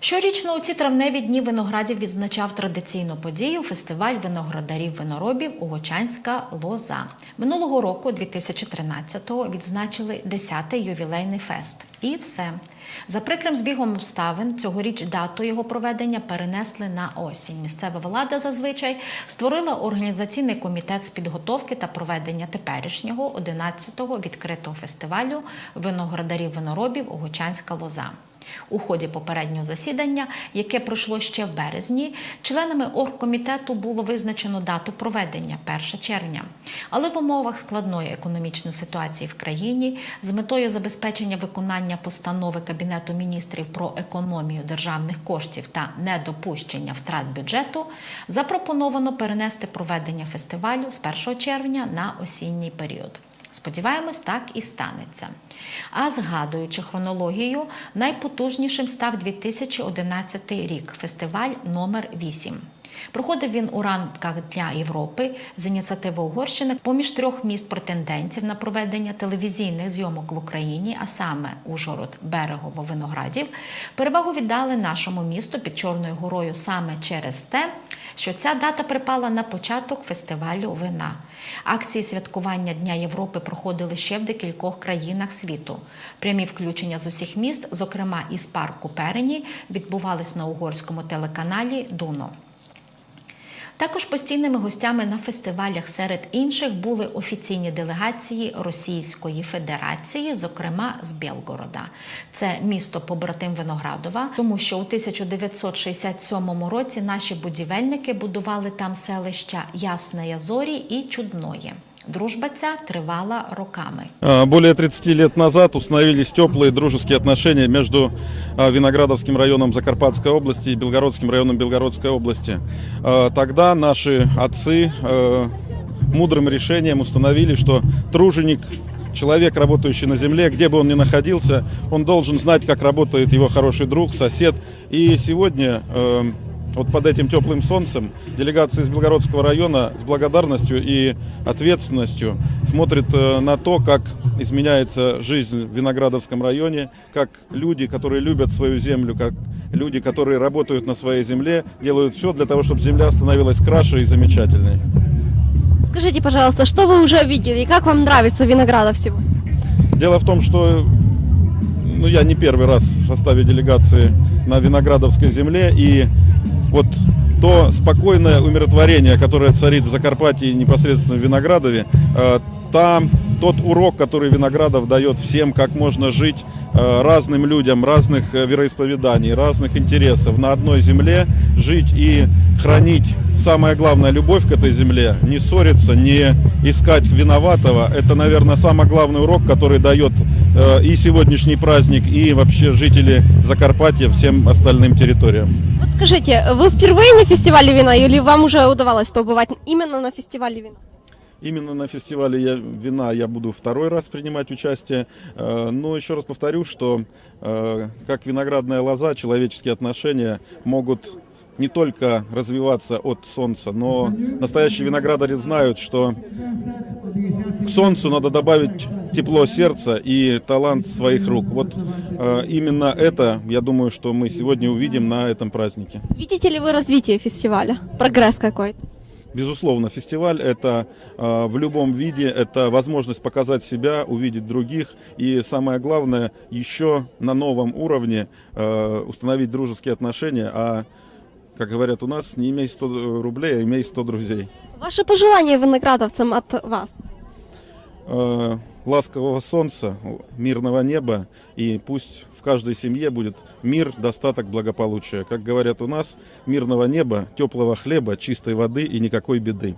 Щорічно у ці травневі дні виноградів відзначав традиційну подію фестиваль виноградарів виноробів Угочанська лоза. Минулого року, 2013-го, відзначили 10-й ювілейний фест. І все. За прикрим збігом обставин цьогоріч дату його проведення перенесли на осінь. Місцева влада зазвичай створила організаційний комітет з підготовки та проведення теперішнього 11-го відкритого фестивалю виноградарів виноробів Угочанська лоза. У ході попереднього засідання, яке пройшло ще в березні, членами оргкомітету було визначено дату проведення 1 червня. Але в умовах складної економічної ситуації в країні з метою забезпечення виконання постанови Кабінету міністрів про економію державних коштів та недопущення втрат бюджету запропоновано перенести проведення фестивалю з 1 червня на осінній період. Сподіваємось, так і станеться. А згадуючи хронологію, найпотужнішим став 2011 рік фестиваль номер 8 Проходив він у рамках Дня Європи з ініціативи Угорщини поміж трьох міст претендентів на проведення телевізійних зйомок в Україні, а саме Ужгород, Берегово, Виноградів. Перевагу віддали нашому місту під Чорною горою саме через те, що ця дата припала на початок фестивалю вина. Акції святкування Дня Європи проходили ще в декількох країнах світу. Прямі включення з усіх міст, зокрема із парку Перені, відбувались на угорському телеканалі Дуно. Також постійними гостями на фестивалях серед інших були офіційні делегації Російської Федерації, зокрема з Білгорода. Це місто побратим Виноградова, тому що у 1967 році наші будівельники будували там селища Ясне Язорі і Чудноє. Дружба ця тривала роками. А, Более 30 лет назад установились теплые дружеские отношения между а, Виноградовским районом Закарпатской области и Белгородским районом Белгородской области. А, Тогда наши отцы мудрым решением установили, что труженик Человек, работающий на земле, где бы он ни находился, он должен знать, как работает его хороший друг, сосед. И сегодня вот под этим теплым солнцем делегация из Белгородского района с благодарностью и ответственностью смотрит э, на то, как изменяется жизнь в Виноградовском районе, как люди, которые любят свою землю, как люди, которые работают на своей земле, делают все для того, чтобы земля становилась краше и замечательной. Скажите, пожалуйста, что вы уже видели и как вам нравится Виноградов сегодня? Дело в том, что ну, я не первый раз в составе делегации на Виноградовской земле, и вот то спокойное умиротворение, которое царит в Закарпатье непосредственно в Виноградове, э, там тот урок, который Виноградов дает всем, как можно жить э, разным людям, разных э, вероисповеданий, разных интересов на одной земле, жить и хранить самое главное любовь к этой земле, не ссориться, не искать виноватого. Это, наверное, самый главный урок, который дает э, и сегодняшний праздник, и вообще жители Закарпатья всем остальным территориям. Вот скажите, вы впервые на фестивале вина или вам уже удавалось побывать именно на фестивале вина? Именно на фестивале я, вина я буду второй раз принимать участие. Э, Но еще раз повторю, что э, как виноградная лоза, человеческие отношения могут не только развиваться от солнца, но настоящие виноградари знают, что к солнцу надо добавить тепло сердца и талант своих рук. Вот э, именно это, я думаю, что мы сегодня увидим на этом празднике. Видите ли вы развитие фестиваля? Прогресс какой-то? Безусловно, фестиваль это э, в любом виде, это возможность показать себя, увидеть других и самое главное еще на новом уровне э, установить дружеские отношения, а как говорят у нас, не имей 100 рублей, а имей 100 друзей. Ваше пожелание виноградовцам от вас? Э, ласкового солнца, мирного неба и пусть в каждой семье будет мир, достаток, благополучие. Как говорят у нас, мирного неба, теплого хлеба, чистой воды и никакой беды.